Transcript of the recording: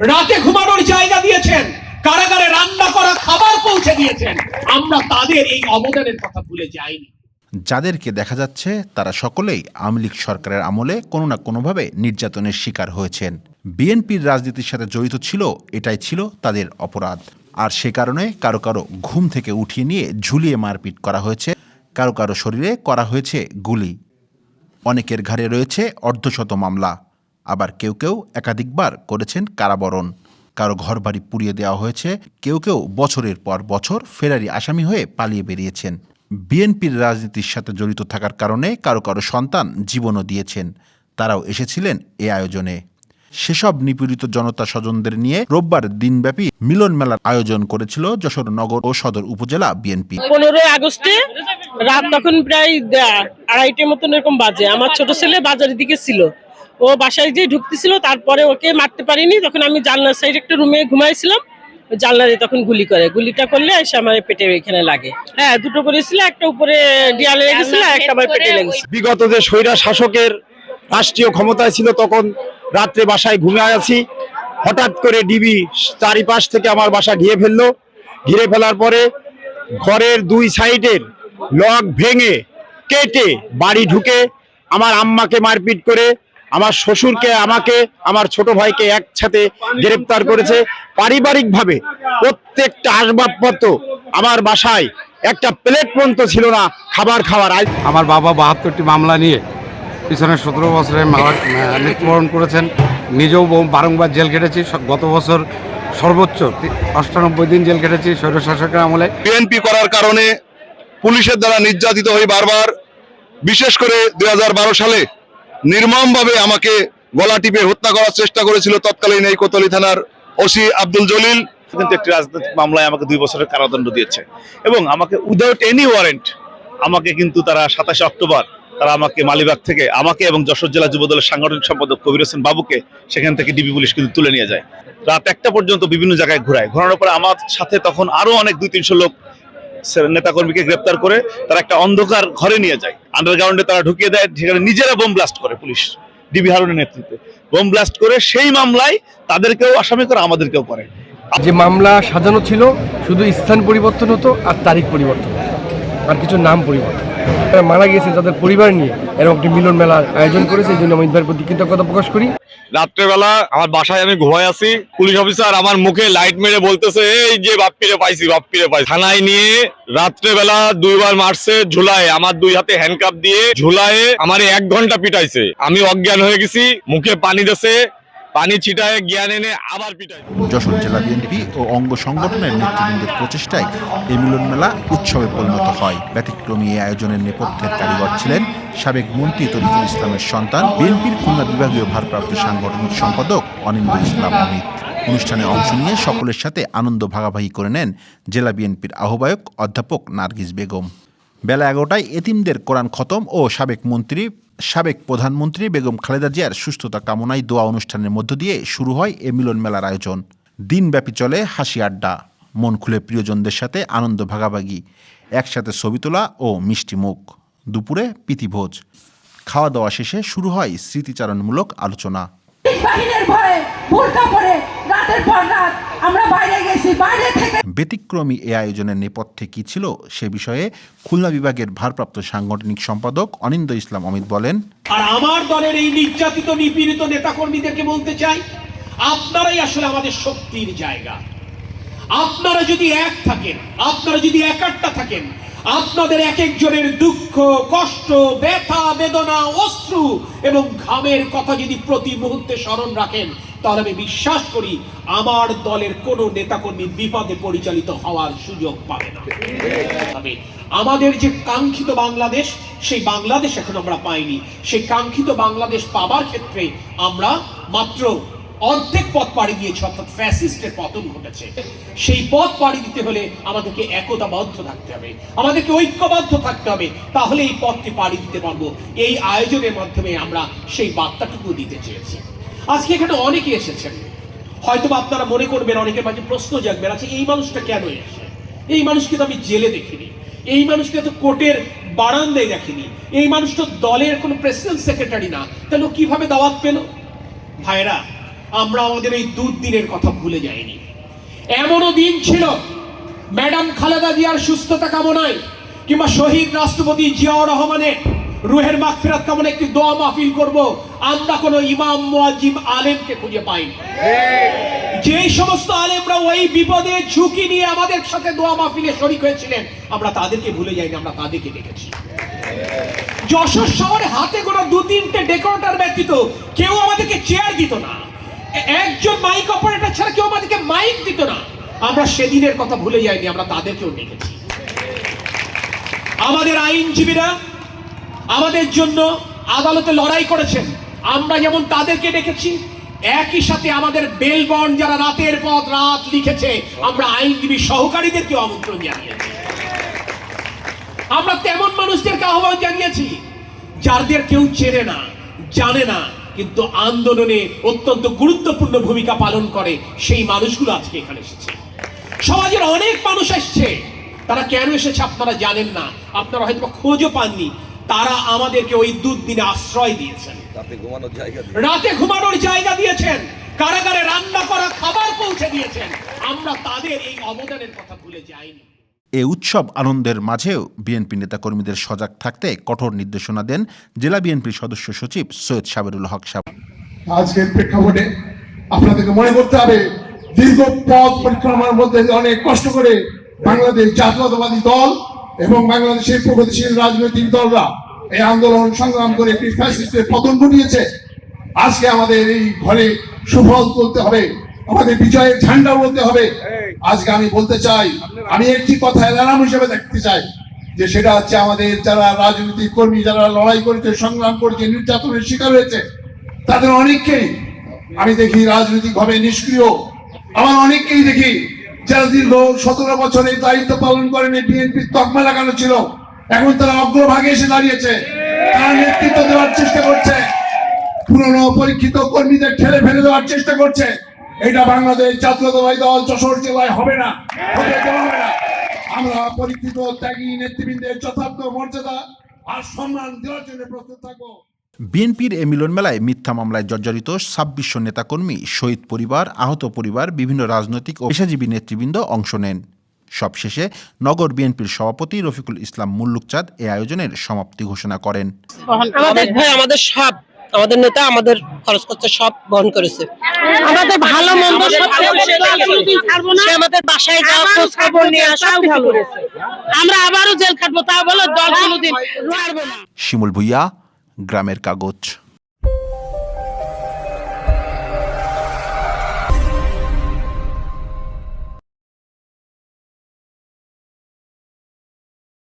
রাতে ঘুমানোর জায়গা দিয়েছেন। কারাগারে রান্না করা খাবার পৌঁছে দিয়েছেন। আমরা তাদের এই অবদানের কথা ভুলে যাইনি। যাদেরকে দেখা যাচ্ছে, তারা সকলেই আওয়ামী লীগ সরকারের আমলে কোনো না কোনোভাবে নির্যাতনের শিকার হয়েছেন। বিএনপির রাজনীতির সাথে জড়িত ছিল, এটাই ছিল তাদের অপরাধ। আর সে কারণে কারও কারও ঘুম থেকে উঠিয়ে নিয়ে ঝুলিয়ে মারপিট করা হয়েছে, কারও কারও শরীরে করা হয়েছে গুলি। অনেকের ঘাড়ে রয়েছে অর্ধশত মামলা। আবার কেউ কেউ একাধিকবার করেছেন কারাবরণ। কারও ঘরবাড়ি পুড়িয়ে দেওয়া হয়েছে, কেউ কেউ বছরের পর বছর ফেরারি আসামি হয়ে পালিয়ে বেরিয়েছেন। বিএনপির রাজনীতির সাথে জড়িত থাকার কারণে কারও কারও সন্তান জীবনও দিয়েছেন। তারাও এসেছিলেন এ আয়োজনে। সেসব নিপীড়িত জনতা স্বজনদের নিয়ে রোববার দিনব্যাপী মিলন মেলার আয়োজন করেছিল যশোর নগর ও সদর উপজেলা বিএনপি। পনেরোই আগস্টে রাত তখন প্রায় আড়াইটের মতন এরকম বাজে। আমার ছোট ছেলে বাজারের দিকে ছিল। ও বাসায় যে ঢুকতেছিল তারপরে ওকে মারতে পারিনি। তখন আমি জানলার সাইড একটা রুমে ঘুমাইছিলাম। জানলারে তখন গুলি করে। গুলিটা করলে এসে আমার পেটে এখানে লাগে। হ্যাঁ দুটো করেছিল একটা উপরে ডিয়ালে লেগেছিল একটা আমার পেটে লেগেছিল বিগত যে স্বৈরা শাসকের রাষ্ট্রীয় ক্ষমতায় ছিল তখন রাত্রে বাসায় ঘুমিয়ে আছি। হঠাৎ করে ডিবি চারিপাশ থেকে আমার বাসা ঘিরে ফেলল। ঘিরে ফেলার পরে ঘরের দুই সাইডের লক ভেঙে কেটে বাড়ি ঢুকে আমার আম্মাকে মারপিট করে আমার শ্বশুরকে আমাকে আমার ছোট ভাইকে একসাথে গ্রেপ্তার করেছে। পারিবারিকভাবে প্রত্যেকটা আসবাবপত্র আমার বাসায় একটা প্লেট পর্যন্ত ছিল না খাবার খাওয়ার। আজ আমার বাবা বাহাত্তরটি মামলা নিয়ে পিছনে সতেরো বছরে মারা মৃত্যুবরণ করেছেন। নিজেও বহু- বারংবার জেল কেটেছি গত বছর সর্বোচ্চ অষ্টানব্বই দিন জেল কেটেছি স্বৈরশাসকের আমলে। বিএনপি করার কারণে পুলিশের দ্বারা নির্যাতিত হয়ে বারবার। বিশেষ করে দুই হাজার বারো সালে নির্মমভাবে আমাকে গলা টিপে হত্যা করার চেষ্টা করেছিল তৎকালীন এই কোতলি থানার ওসি আব্দুল জলিল। কিন্তু একটি রাজনৈতিক মামলায় আমাকে দুই বছরের কারাদণ্ড দিয়েছে। এবং আমাকে উইদাউট এনি ওয়ারেন্ট আমাকে কিন্তু তারা সাতাশে অক্টোবর তারা আমাকে মালিবাগ থেকে আমাকে এবং যশোর জেলা যুবদলের সাংগঠনিক সম্পাদক কবির হোসেন বাবুকে সেখান থেকে ডিবি পুলিশ কিন্তু তুলে নিয়ে যায়। রাত একটা পর্যন্ত বিভিন্ন জায়গায় ঘোরায়। ঘোরানোর পরে আমার সাথে তখন আরও অনেক দুই তিনশো লোক নেতাকর্মীকে গ্রেপ্তার করে তারা একটা অন্ধকার ঘরে নিয়ে যায়। আন্ডারগ্রাউন্ডে তারা ঢুকিয়ে দেয়, সেখানে নিজেরা বোম ব্লাস্ট করে পুলিশ ডিবি হারুনের নেতৃত্বে। বোম ব্লাস্ট করে সেই মামলায় তাদেরকেও আসামি করে, আমাদেরকেও করে। যে মামলা সাজানো ছিল, শুধু স্থান পরিবর্তন হতো আর তারিখ পরিবর্তন আর কিছু নাম পরিবর্তন। মারা গিয়েছে তাদের পরিবার নিয়ে এরকম একটি মিলন মেলার আয়োজন করেছে, এই জন্য আমি ভাইয়ের প্রতি কৃতজ্ঞতা প্রকাশ করি। রাত্রেবেলা আমার বাসায় আমি ঘুমাই আছি, পুলিশ অফিসার আমার মুখে লাইট মেরে বলতেছে, এই যে বাপ্পিরে পাইছি বাপ্পিরে পাইছি। থানায় নিয়ে রাত্রেবেলা দুইবার মারছে ঝুলায়, আমার দুই হাতে হ্যান্ডকাপ দিয়ে ঝুলায়ে আমার এক ঘণ্টা পিটাইছে। আমি অজ্ঞান হয়ে গেছি, মুখে পানি দেছে পানি ছিটায়, জ্ঞান এনে আবার পিটাইছে যশোর জেলা বিএনপি ও অঙ্গ সংগঠনের নেতৃবৃন্দের প্রচেষ্টায় এই মিলন মেলা উৎসবে পরিণত হয়। ব্যতিক্রমী এই আয়োজনের নেপথ্যের কারিগর ছিলেন সাবেক মন্ত্রী তরিকুল ইসলামের সন্তান, বিএনপির খুলনা বিভাগীয় ভারপ্রাপ্ত সাংগঠনিক সম্পাদক অনিন্দ ইসলাম অমিত। অনুষ্ঠানে অংশ নিয়ে সকলের সাথে আনন্দ ভাগাভাগি করে নেন জেলা বিএনপির আহ্বায়ক অধ্যাপক নার্গিস বেগম। বেলা এগারোটায় এতিমদের কোরআন খতম ও সাবেক মন্ত্রী সাবেক প্রধানমন্ত্রী বেগম খালেদা জিয়ার সুস্থতা কামনায় দোয়া অনুষ্ঠানের মধ্য দিয়ে শুরু হয় এ মিলন মেলার আয়োজন। দিনব্যাপী চলে হাসি আড্ডা। মন খুলে প্রিয়জনদের সাথে আনন্দ ভাগাভাগি, একসাথে ছবি তোলা ও মিষ্টি মুখ। দুপুরে প্রীতিভোজ। খাওয়া দাওয়া শেষে শুরু হয় স্মৃতিচারণমূলক আলোচনা। আমরা বাইরে গেছি, বাইরে ব্যতিক্রমী এ আয়োজনের নেপথ্যে কী ছিল সে বিষয়ে খুলনা বিভাগের ভারপ্রাপ্ত সাংগঠনিক সম্পাদক অনিন্দ ইসলাম অমিত বলেন, আর আমার দলের এই নির্যাতিত, নিপীড়িত নেতাকর্মীদেরকে বলতে চাই, আপনারাই আসলে আমাদের শক্তির জায়গা। আপনারা যদি এক থাকেন, আপনারা যদি একাট্টা থাকেন, আপনাদের এক একজনের দুঃখ, কষ্ট, ব্যথা, বেদনা, অশ্রু এবং ঘামের কথা যদি প্রতি মুহূর্তে স্মরণ রাখেন তাহলে আমি বিশ্বাস করি, আমার দলের কোনো নেতাকর্মী বিপদে পরিচালিত হওয়ার সুযোগ পাবে না। আমাদের যে কাঙ্ক্ষিত বাংলাদেশ, সেই বাংলাদেশ এখন আমরা পাইনি। সেই কাঙ্ক্ষিত বাংলাদেশ পাবার ক্ষেত্রে আমরা মাত্র অর্ধেক পথ পাড়ি দিয়েছে, অর্থাৎ ফ্যাসিস্টের পতন ঘটেছে। সেই পথ পাড়ি দিতে হলে আমাদেরকে একতাবদ্ধ থাকতে হবে, আমাদেরকে ঐক্যবদ্ধ থাকতে হবে। তাহলে এই পথটি পাড়ি দিতে পারব। এই আয়োজনের মাধ্যমে আমরা সেই বার্তাটুকু দিতে চেয়েছি। আজকে এখানে অনেকে এসেছেন। হয়তো আপনারা মনে করবেন, অনেকের মাঝে প্রশ্ন জাগবেন আচ্ছা এই মানুষটা কেন এসে এই মানুষকে তো আমি জেলে দেখিনি। এই মানুষকে তো কোর্টের বারান্দায় দেখিনি। এই মানুষ তো দলের কোনো প্রেসিডেন্ট সেক্রেটারি না। তাহলে কীভাবে দাওয়াত পেল? ভাইরা আমরা আমাদের এই দুর্দিনের কথা ভুলে যাইনি। এমনও দিন ছিল, ম্যাডাম খালেদা জিয়ার সুস্থতা কামনায়, কিংবা শহীদ রাষ্ট্রপতি জিয়াউর রহমানের রুহের মাগফিরাত কামনা একটি দোয়া মাহফিল করব? আমরা কোনো ইমাম মুয়াজ্জিম আলেমকে খুঁজে পাইনি যেই সমস্ত আলেমরা ওই বিপদে ঝুঁকি নিয়ে আমাদের সাথে দোয়া মাহফিলে শরিক হয়েছিলেন আমরা তাদেরকে ভুলে যাইনি আমরা তাদেরকে ডেকেছি যশোর শহরে হাতে গোনা দু তিনটে ডেকোরেটর ব্যতীত কেউ আমাদেরকে চেয়ার দিত না। একজন মাইক অপারেটর ছাড়া কেউ আমাদেরকে মাইক দিত না। আমরা সেদিনের কথা ভুলে যাইনি আমরা তাদেরকেও ডেকেছি আমাদের আইনজীবীরা আমাদের জন্য আদালতে লড়াই করেছেন। আমরা যেমন তাদেরকে ডেকেছি, একই সাথে আমাদের বেলবন যারা রাতের পর রাত লিখেছে, আমরা আইনজীবী সহকারীদেরকে আমন্ত্রণ জানিয়েছি। আমরা তেমন মানুষদেরকে আহ্বান জানিয়েছি যাদের কেউ চেনে না, জানে না, কিন্তু আন্দোলনে অত্যন্ত গুরুত্বপূর্ণ ভূমিকা পালন করে সেই মানুষগুলো আজকে এখানে এসেছে। সমাজের অনেক মানুষ এসছে, তারা কেন এসেছে আপনারা জানেন না, আপনারা হয়তো খোঁজও পাননি তারা আমাদেরকে ওই দুদিনে আশ্রয় দিয়েছেন। রাতে ঘুমানোর জায়গা দিয়েছেন। কারাগারে রান্না করা খাবার পৌঁছে দিয়েছেন। আমরা তাদের এই অবদানের কথা ভুলে যাইনি। এ উৎসব আনন্দের মাঝেও বিএনপি নেতাকর্মীদের সজাগ থাকতে কঠোর নির্দেশনা দেন জেলা বিএনপির সদস্য সচিব সৈয়দ সাবেরুল হক সাহেব। আজকের প্রেক্ষাপটে আপনাদেরকে মনে করতে হবে দীর্ঘ পথ পরিক্রমার মধ্যে অনেক কষ্ট করে বাংলাদেশ জাতীয়তাবাদী দল এবং বাংলাদেশের প্রগতিশীল রাজনৈতিক দলরা এই আন্দোলন সংগ্রাম করে একটি ফ্যাসিস্টের পতন ঘটিয়েছে। আজকে আমাদের এই ঘরে সুফল তুলতে হবে, আমাদের বিজয়ের ঝান্ডা বলতে হবে। আজকে আমি বলতে চাই, আমি একটি কথা অ্যালার্ম হিসেবে দেখতে চাই, যে সেটা হচ্ছে আমাদের যারা রাজনৈতিক কর্মী, যারা লড়াই করেছে, সংগ্রাম করেছে, নির্যাতনের শিকার হয়েছে, তাদের অনেককেই আমি দেখি রাজনৈতিক ভাবে নিষ্ক্রিয়। আমার অনেককেই দেখি যারা দীর্ঘ সতেরো বছরে দায়িত্ব পালন করেন, বিএনপির তকমা লাগানো ছিল, এখন তারা অগ্রভাগে এসে দাঁড়িয়েছে। তারা নেতৃত্ব দেওয়ার চেষ্টা করছে। পুরনো পরীক্ষিত কর্মীদের ঠেলে ফেলে দেওয়ার চেষ্টা করছে। এটা বাংলাদেশ জাতীয়তাবাদী দল যশোর জেলায় হবে না হবে না? আমরা পরীক্ষিত ত্যাগী নেতৃবৃন্দের যথার্থ মর্যাদা আর সম্মান দেওয়ার জন্য প্রস্তুত থাকব। বিএনপির এ মিলন মেলায় মিথ্যা মামলায় জর্জরিত ছাব্বিশশো নেতাকর্মী শহীদ পরিবার আহত পরিবার বিভিন্ন রাজনৈতিক ও পেশাজীবী নেতৃবৃন্দ অংশ নেন। সবশেষে নগর বিএনপির সভাপতি রফিকুল ইসলাম মুল্লুকচাঁদ এ আয়োজনের সমাপ্তি ঘোষণা করেন। আমাদের ভাই আমাদের সব আমাদের নেতা আমাদের খরচ করতে সব বহন করেছে। আমাদের ভালো মন্দ সব সে আমাদের বাসায় যাওয়া খোঁজ খবর নিয়ে আসা করেছে। আমরা আবারও জেল খাটবো তা বলো দল কোনোদিন ছাড়বো না। শিমুল ভুইয়া গ্রামের কাগজ।